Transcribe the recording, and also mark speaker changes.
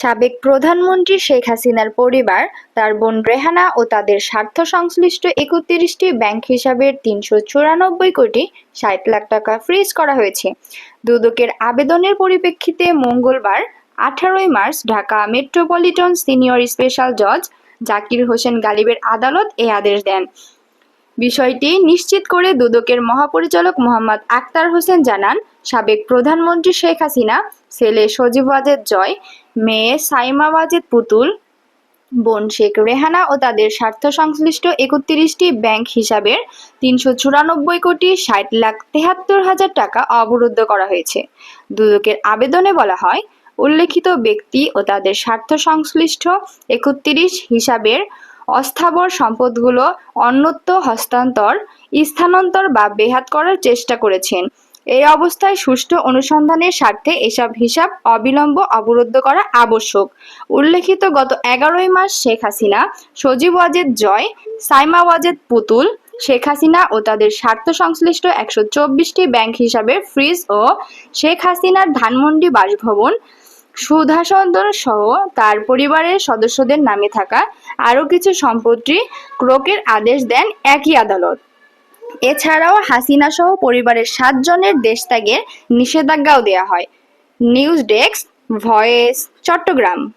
Speaker 1: সাবেক প্রধানমন্ত্রী শেখ হাসিনার পরিবার, তার বোন রেহানা ও তাদের স্বার্থ সংশ্লিষ্ট একত্রিশটি ব্যাংক হিসাবের তিনশো চুরানব্বই কোটি ষাট লাখ টাকা ফ্রিজ করা হয়েছে। দুদকের আবেদনের পরিপ্রেক্ষিতে মঙ্গলবার, আঠারোই March, Dhaka metropolitan senior special জজ জাকির হোসেন গালিবের আদালত এ আদেশ দেন। বিষয়টি নিশ্চিত করে দুদকের মহাপরিচালক মোহাম্মদ আক্তার হোসেন জানান, সাবেক প্রধানমন্ত্রী শেখ হাসিনা, ছেলে সজীব ওয়াজেদ জয় মেয়ে সাইমা ওয়াজেদ পুতুল, বোন শেখ রেহানা ও তাদের স্বার্থ সংশ্লিষ্ট একত্রিশটি ব্যাংক হিসাবের তিনশো চুরানব্বই কোটি ষাট লাখ তেহাত্তর হাজার টাকা অবরুদ্ধ করা হয়েছে। দুদকের আবেদনে বলা হয়, উল্লেখিত ব্যক্তি ও তাদের স্বার্থ সংশ্লিষ্ট একত্রিশ হিসাবের অস্থাবর সম্পদগুলো অন্যত্র হস্তান্তর, স্থানান্তর বা বেহাত করার চেষ্টা করেছেন। এই অবস্থায় সুষ্ঠু অনুসন্ধানের স্বার্থে এসব হিসাব অবিলম্ব অবরুদ্ধ করা আবশ্যক। উল্লেখিত গত এগারোই মাস শেখ হাসিনা, সজীব ওয়াজেদ জয়, সাইমা ওয়াজেদ পুতুল, শেখ হাসিনা ও তাদের স্বার্থ সংশ্লিষ্ট একশো চব্বিশটি ব্যাংক হিসাবে ফ্রিজ ও শেখ হাসিনার ধানমন্ডি বাসভবন সুধাসদন সহ তার পরিবারের সদস্যদের নামে থাকা আরও কিছু সম্পত্তি ক্রোকের আদেশ দেন একই আদালত। এছাড়াও হাসিনা সহ পরিবারের সাতজনের দেশত্যাগের নিষেধাজ্ঞাও দেওয়া হয়। News desk voice Chattogram.